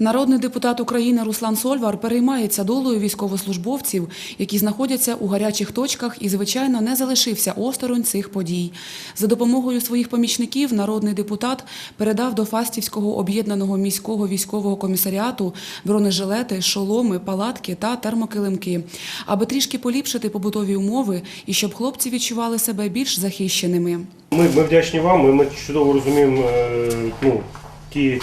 Народний депутат України Руслан Сольвар переймається долею військовослужбовців, які знаходяться у гарячих точках і, звичайно, не залишився осторонь цих подій. За допомогою своїх помічників народний депутат передав до Фастівського об'єднаного міського військового комісаріату бронежилети, шоломи, палатки та термокилимки, аби трішки поліпшити побутові умови і щоб хлопці відчували себе більш захищеними. Ми, ми вдячні вам, і ми чудово розуміємо е, ну, ті,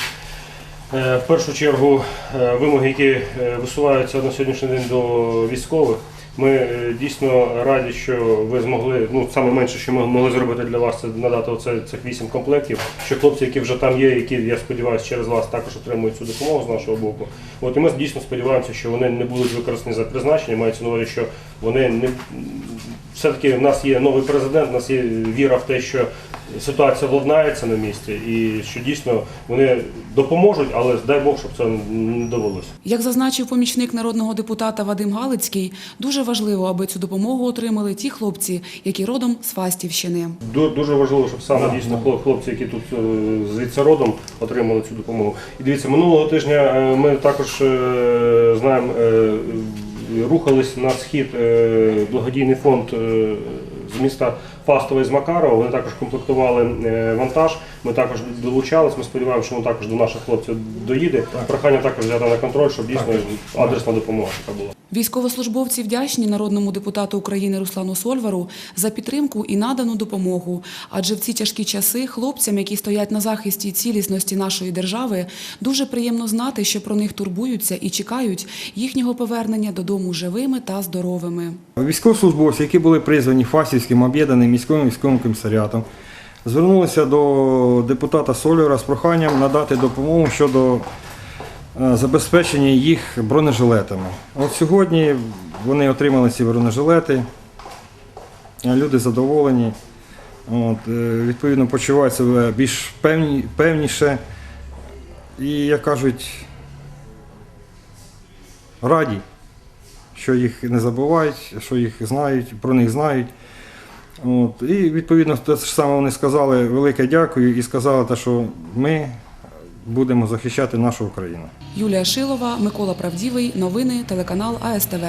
в першу чергу, е, вимоги, які е, висуваються на сьогоднішній день до військових. Ми е, дійсно раді, що ви змогли, ну саме менше, що ми могли зробити для вас, це надати оце, цих вісім комплектів. Що хлопці, які вже там є, які я сподіваюся, через вас також отримують цю допомогу з нашого боку. От і ми дійсно сподіваємося, що вони не будуть використані за призначення. Мається на увазі, що вони не все-таки в нас є новий президент, в нас є віра в те, що ситуація владнається на місці, і що дійсно вони допоможуть, але дай Бог, щоб це не довелося. Як зазначив помічник народного депутата Вадим Галицький, дуже важливо, аби цю допомогу отримали ті хлопці, які родом з Фастівщини. Ду- Дуже важливо, щоб саме дійсно хлоп- хлопці, які тут е, звідси родом, отримали цю допомогу. І дивіться, минулого тижня е, ми також е, знаємо, рухались на схід е, благодійний фонд е, з міста Фастове з Макарова. Вони також комплектували е, вантаж. Ми також долучались. Ми сподіваємося, що він також до наших хлопців доїде. Прохання також взяти на контроль, щоб дійсно адресна допомога така була. Військовослужбовці вдячні народному депутату України Руслану Сольвару за підтримку і надану допомогу. Адже в ці тяжкі часи хлопцям, які стоять на захисті цілісності нашої держави, дуже приємно знати, що про них турбуються і чекають їхнього повернення додому живими та здоровими. Військовослужбовці, які були призвані Фастівським об'єднаним міським військовим комісаріатом, звернулися до депутата Солюра з проханням надати допомогу щодо е, забезпечення їх бронежилетами. От сьогодні вони отримали ці бронежилети, е, люди задоволені, от, е, відповідно почувають себе більш певні, певніше і, як кажуть, раді що їх не забувають, що їх знають, про них знають. От. І відповідно те ж саме вони сказали велике дякую і сказали, те, що ми будемо захищати нашу Україну. Юлія Шилова, Микола Правдівий. Новини телеканал АСТВ.